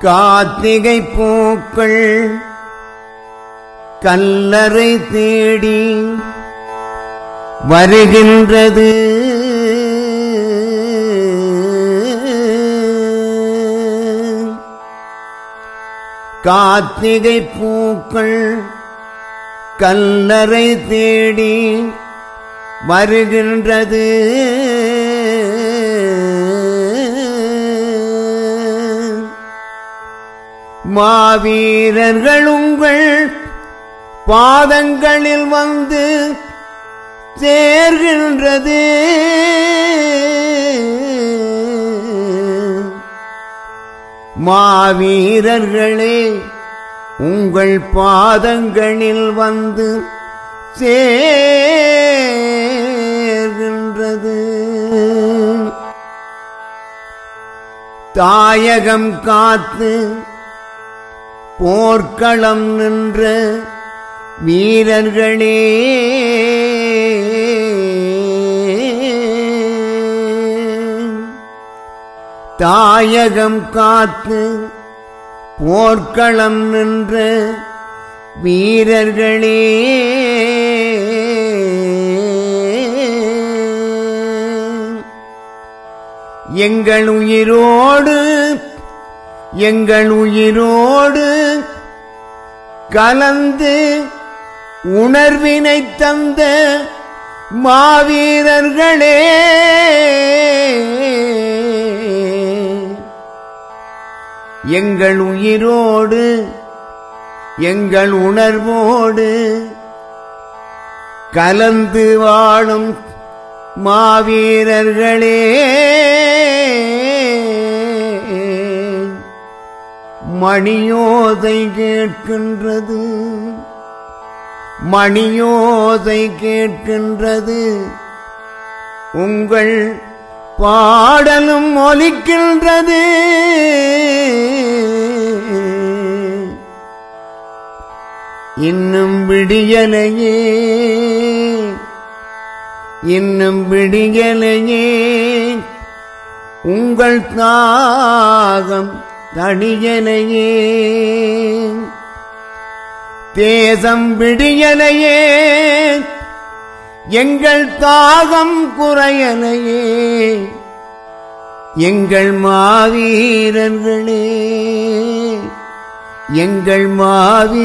காத்திகை பூக்கள் கல்லறை தேடி வருகின்றது. காத்திகை பூக்கள் கல்லறை தேடி வருகின்றது. மாவீரர்கள் உங்கள் பாதங்களில் வந்து சேர்கின்றது. மாவீரர்களே உங்கள் பாதங்களில் வந்து சேர்கின்றது. தாயகம் காத்து போர்க்களம் நின்ற வீரர்களே. தாயகம் காத்து போர்க்களம் நின்ற வீரர்களே. எங்கள் உயிரோடு எங்கள் உயிரோடு கலந்து உணர்வினை தந்த மாவீரர்களே. எங்கள் உயிரோடு எங்கள் உணர்வோடு கலந்து வாழும் மாவீரர்களே. மணியோதை கேட்கின்றது. மணியோதை கேட்கின்றது. உங்கள் பாடலும் ஒலிக்கின்றது. இன்னும் விடியலையே. இன்னும் விடியலையே. உங்கள் தாகம் தடியலையே தேசம் விடியனையே எங்கள் தாகம் குறையனையே எங்கள் மாவீரர்களே எங்கள் மாவீரர்களே.